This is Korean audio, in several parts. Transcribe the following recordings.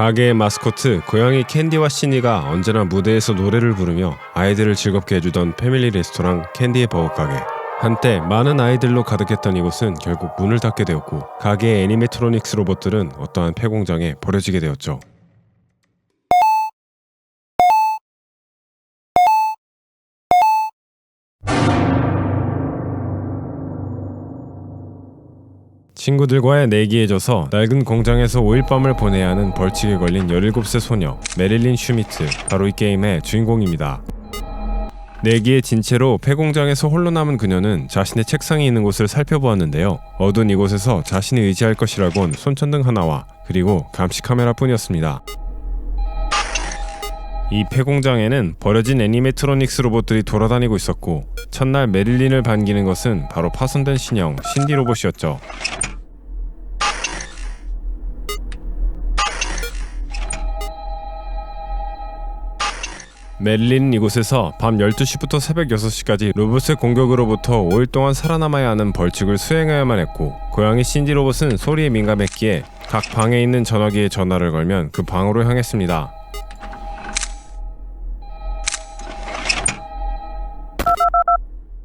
가게의 마스코트 고양이 캔디와 신디가 언제나 무대에서 노래를 부르며 아이들을 즐겁게 해주던 패밀리 레스토랑 캔디의 버거 가게. 한때 많은 아이들로 가득했던 이곳은 결국 문을 닫게 되었고 가게의 애니메트로닉스 로봇들은 어떠한 폐공장에 버려지게 되었죠. 친구들과의 내기에 져서 낡은 공장에서 5일 밤을 보내야 하는 벌칙에 걸린 17세 소녀 메릴린 슈미트 바로 이 게임의 주인공입니다. 내기에 진 채로 폐공장에서 홀로 남은 그녀는 자신의 책상이 있는 곳을 살펴보았는데요. 어두운 이곳에서 자신이 의지할 것이라곤 손전등 하나와 그리고 감시 카메라뿐이었습니다. 이 폐공장에는 버려진 애니메트로닉스 로봇들이 돌아다니고 있었고 첫날 메릴린을 반기는 것은 바로 파손된 신형 신디 로봇이었죠. 메릴린 이곳에서 밤 12시부터 새벽 6시까지 로봇의 공격으로부터 5일 동안 살아남아야 하는 벌칙을 수행해야만 했고 고양이 신디 로봇은 소리에 민감했기에 각 방에 있는 전화기에 전화를 걸면 그 방으로 향했습니다.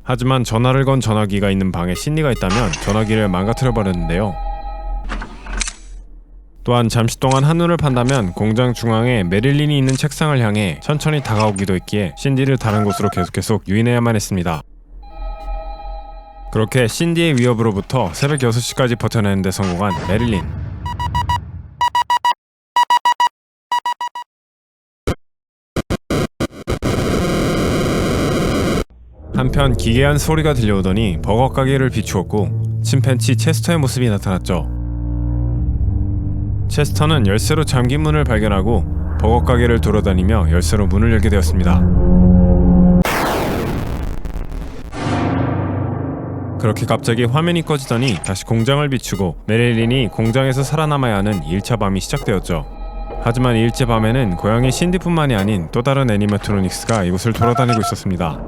하지만 전화를 건 전화기가 있는 방에 신디가 있다면 전화기를 망가뜨려 버렸는데요. 또한 잠시 동안 한눈을 판다면 공장 중앙에 메릴린이 있는 책상을 향해 천천히 다가오기도 했기에 신디를 다른 곳으로 계속 계속 유인해야만 했습니다. 그렇게 신디의 위협으로부터 새벽 6시까지 버텨내는데 성공한 메릴린. 한편 기괴한 소리가 들려오더니 버거 가게를 비추었고 침팬치 체스터의 모습이 나타났죠. 체스터는 열쇠로 잠긴 문을 발견하고 버거 가게를 돌아다니며 열쇠로 문을 열게 되었습니다. 그렇게 갑자기 화면이 꺼지더니 다시 공장을 비추고 메릴린이 공장에서 살아남아야 하는 1차 밤이 시작되었죠. 하지만 일제 밤에는 고양이 신디뿐만이 아닌 또 다른 애니메트로닉스가 이곳을 돌아다니고 있었습니다.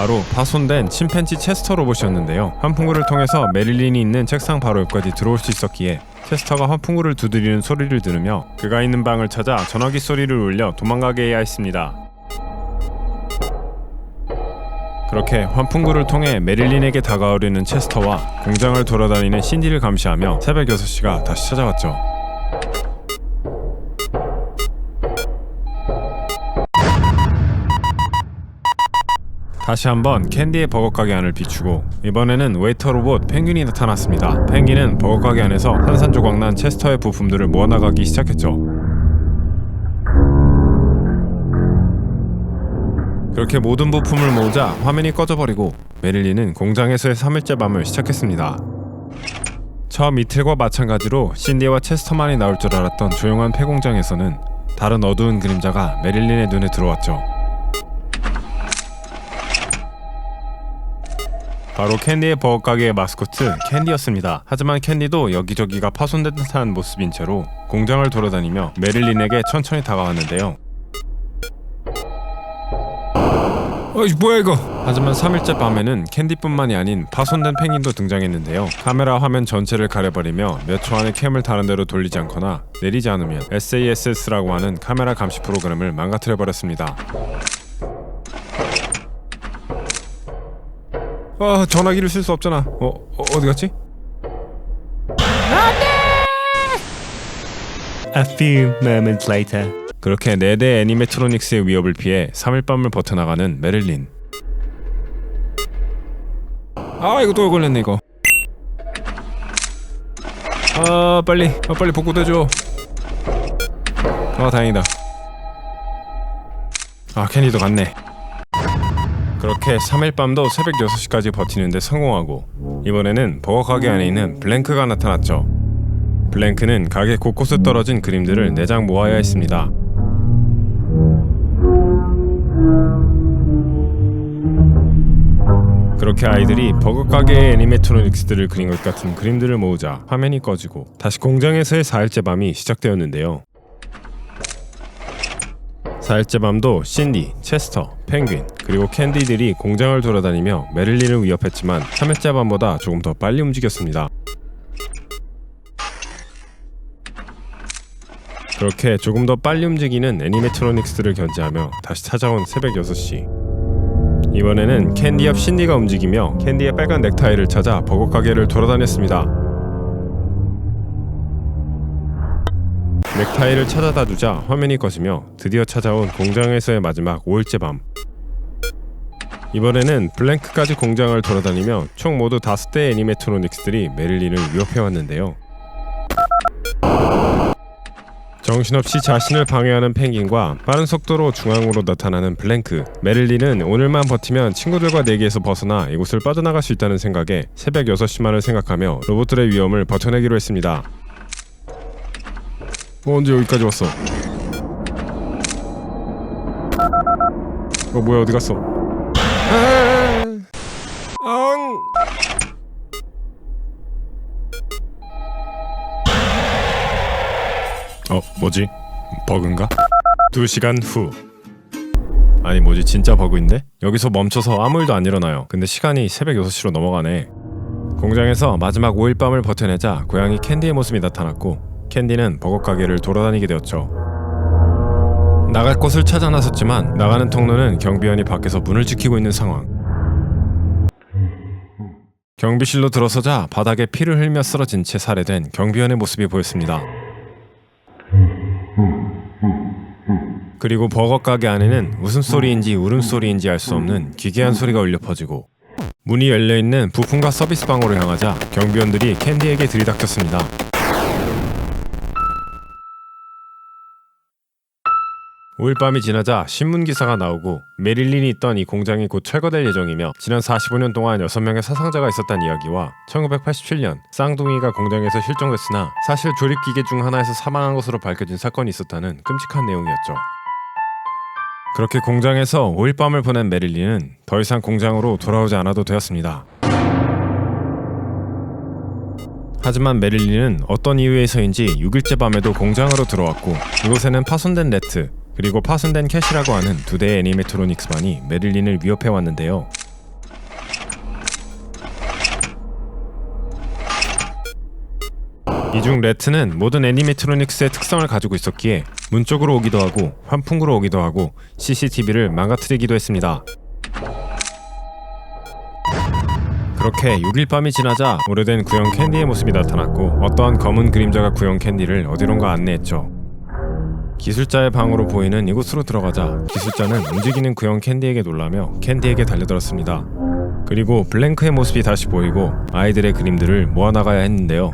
바로 파손된 침팬지 체스터 로봇이었는데요. 환풍구를 통해서 메릴린이 있는 책상 바로 옆까지 들어올 수 있었기에 체스터가 환풍구를 두드리는 소리를 들으며 그가 있는 방을 찾아 전화기 소리를 울려 도망가게 해야 했습니다. 그렇게 환풍구를 통해 메릴린에게 다가오려는 체스터와 공장을 돌아다니는 신디를 감시하며 새벽 6시가 다시 찾아왔죠. 다시 한번 캔디의 버거 가게 안을 비추고 이번에는 웨이터 로봇 펭귄이 나타났습니다. 펭귄은 버거 가게 안에서 산산조각난 체스터의 부품들을 모아나가기 시작했죠. 그렇게 모든 부품을 모으자 화면이 꺼져버리고 메릴린은 공장에서의 3일째 밤을 시작했습니다. 처음 이틀과 마찬가지로 신디와 체스터만이 나올 줄 알았던 조용한 폐공장에서는 다른 어두운 그림자가 메릴린의 눈에 들어왔죠. 바로 캔디의 버거 가게의 마스코트 캔디였습니다. 하지만 캔디도 여기저기가 파손된 듯한 모습인 채로 공장을 돌아다니며 메릴린에게 천천히 다가왔는데요. 어이 뭐야 이거? 하지만 3일째 밤에는 캔디뿐만이 아닌 파손된 펭귄도 등장했는데요. 카메라 화면 전체를 가려버리며 몇 초 안에 캠을 다른 데로 돌리지 않거나 내리지 않으면 SASS라고 하는 카메라 감시 프로그램을 망가뜨려 버렸습니다. 아 전화기를 쓸 수 없잖아. 어, 어 어디 갔지? A few moments later. 그렇게 4대 애니메트로닉스의 위협을 피해 3일 밤을 버텨나가는 메릴린. 아 이거 또 걸렸네 이거. 아 빨리 아 빨리 복구돼 줘. 아 다행이다. 아 캔디도 갔네. 그렇게 3일 밤도 새벽 6시까지 버티는데 성공하고 이번에는 버거 가게 안에 있는 블랭크가 나타났죠. 블랭크는 가게 곳곳에 떨어진 그림들을 4장 모아야 했습니다. 그렇게 아이들이 버거 가게의 애니메트로닉스들을 그린 것 같은 그림들을 모으자 화면이 꺼지고 다시 공장에서의 4일째 밤이 시작되었는데요. 사일째밤도 신디, 체스터, 펭귄, 그리고 캔디들이 공장을 돌아다니며 메릴린을 위협했지만 3회째 밤보다 조금 더 빨리 움직였습니다. 그렇게 조금 더 빨리 움직이는 애니메트로닉스를 견제하며 다시 찾아온 새벽 6시. 이번에는 캔디 옆 신디가 움직이며 캔디의 빨간 넥타이를 찾아 버거 가게를 돌아다녔습니다. 넥타이를 찾아다 주자 화면이 꺼지며 드디어 찾아온 공장에서의 마지막 5일째 밤 이번에는 블랭크까지 공장을 돌아다니며 총 모두 다섯 대의 애니메트로닉스들이 메릴린을 위협해왔는데요. 정신없이 자신을 방해하는 펭귄과 빠른 속도로 중앙으로 나타나는 블랭크 메릴린은 오늘만 버티면 친구들과 내기에서 벗어나 이곳을 빠져나갈 수 있다는 생각에 새벽 6시만을 생각하며 로봇들의 위험을 버텨내기로 했습니다. 어, 언제 여기까지 왔어? 어 뭐야 어디 갔어? 앙! 어, 뭐지? 버그인가? 두 시간 후. 아니 뭐지 진짜 버그인데? 여기서 멈춰서 아무 일도 안 일어나요. 근데 시간이 새벽 6시로 넘어가네. 공장에서 마지막 5일 밤을 버텨내자 고양이 캔디의 모습이 나타났고 캔디는 버거 가게를 돌아다니게 되었죠. 나갈 곳을 찾아 나섰지만 나가는 통로는 경비원이 밖에서 문을 지키고 있는 상황. 경비실로 들어서자 바닥에 피를 흘며 쓰러진 채 살해된 경비원의 모습이 보였습니다. 그리고 버거 가게 안에는 웃음소리인지 울음소리인지 알 수 없는 기괴한 소리가 울려 퍼지고 문이 열려 있는 부품과 서비스 방으로 향하자 경비원들이 캔디에게 들이닥쳤습니다. 오일 밤이 지나자 신문 기사가 나오고 메릴린이 있던 이 공장이 곧 철거될 예정이며 지난 45년 동안 6명의 사상자가 있었다는 이야기와 1987년 쌍둥이가 공장에서 실종됐으나 사실 조립 기계 중 하나에서 사망한 것으로 밝혀진 사건이 있었다는 끔찍한 내용이었죠. 그렇게 공장에서 5일 밤을 보낸 메릴린은 더 이상 공장으로 돌아오지 않아도 되었습니다. 하지만 메릴린은 어떤 이유에서인지 6일째 밤에도 공장으로 들어왔고 이곳에는 파손된 레트 그리고 파손된 캐시라고 하는 두 대의 애니메트로닉스만이 메릴린을 위협해 왔는데요. 이중 레트는 모든 애니메트로닉스의 특성을 가지고 있었기에 문 쪽으로 오기도 하고 환풍구로 오기도 하고 CCTV를 망가뜨리기도 했습니다. 그렇게 6일 밤이 지나자 오래된 구형 캔디의 모습이 나타났고 어떠한 검은 그림자가 구형 캔디를 어디론가 안내했죠. 기술자의 방으로 보이는 이곳으로 들어가자 기술자는 움직이는 구형 캔디에게 놀라며 캔디에게 달려들었습니다. 그리고 블랭크의 모습이 다시 보이고 아이들의 그림들을 모아나가야 했는데요.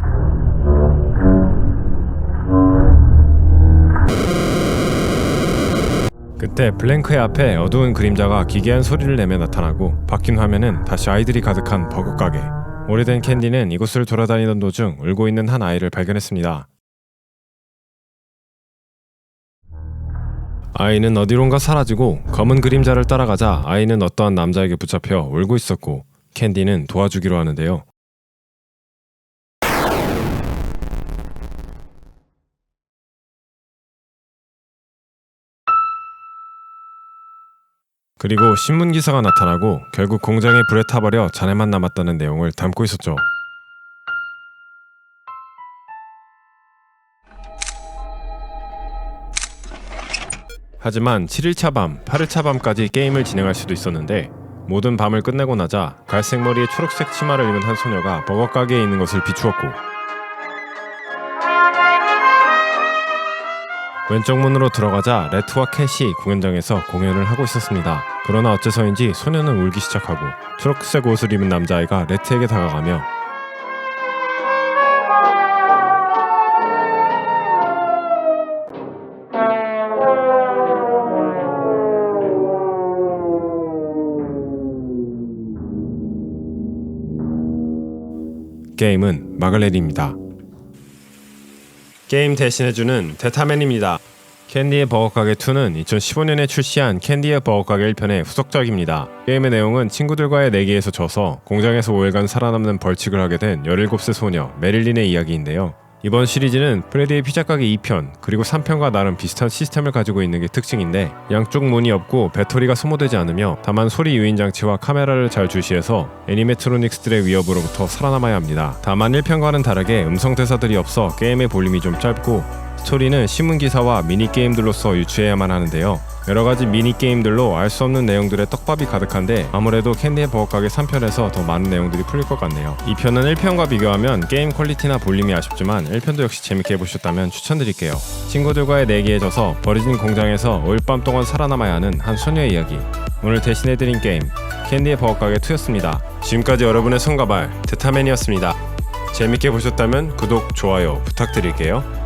그때 블랭크의 앞에 어두운 그림자가 기괴한 소리를 내며 나타나고 바뀐 화면은 다시 아이들이 가득한 버거 가게. 오래된 캔디는 이곳을 돌아다니던 도중 울고 있는 한 아이를 발견했습니다. 아이는 어디론가 사라지고 검은 그림자를 따라가자 아이는 어떠한 남자에게 붙잡혀 울고 있었고 캔디는 도와주기로 하는데요. 그리고 신문 기사가 나타나고 결국 공장에 불에 타버려 잔해만 남았다는 내용을 담고 있었죠. 하지만 7일차 밤, 8일차 밤까지 게임을 진행할 수도 있었는데 모든 밤을 끝내고 나자 갈색 머리에 초록색 치마를 입은 한 소녀가 버거 가게에 있는 것을 비추었고 왼쪽 문으로 들어가자 레트와 캣이 공연장에서 공연을 하고 있었습니다. 그러나 어째서인지 소녀는 울기 시작하고 초록색 옷을 입은 남자아이가 레트에게 다가가며 게임은 마글렛입니다. 게임 대신해주는 데타맨입니다. 캔디의 버거가게 2는 2015년에 출시한 캔디의 버거가게 1편의 후속작입니다. 게임의 내용은 친구들과의 내기에서 져서 공장에서 5일간 살아남는 벌칙을 하게 된 17세 소녀 메릴린의 이야기인데요. 이번 시리즈는 프레디의 피자 가게 2편 그리고 3편과 나름 비슷한 시스템을 가지고 있는 게 특징인데 양쪽 문이 없고 배터리가 소모되지 않으며 다만 소리 유인 장치와 카메라를 잘 주시해서 애니메트로닉스들의 위협으로부터 살아남아야 합니다. 다만 1편과는 다르게 음성 대사들이 없어 게임의 볼륨이 좀 짧고 스토리는 신문 기사와 미니 게임들로서 유추해야만 하는데요. 여러 가지 미니 게임들로 알 수 없는 내용들의 떡밥이 가득한데 아무래도 캔디의 버거가게 3편에서 더 많은 내용들이 풀릴 것 같네요. 2편은 1편과 비교하면 게임 퀄리티나 볼륨이 아쉽지만 1편도 역시 재밌게 해보셨다면 추천드릴게요. 친구들과의 내기에 져서 버려진 공장에서 5일밤 동안 살아남아야 하는 한 소녀의 이야기. 오늘 대신해드린 게임 캔디의 버거가게 2였습니다. 지금까지 여러분의 손과 발 드타맨이었습니다. 재밌게 보셨다면 구독, 좋아요 부탁드릴게요.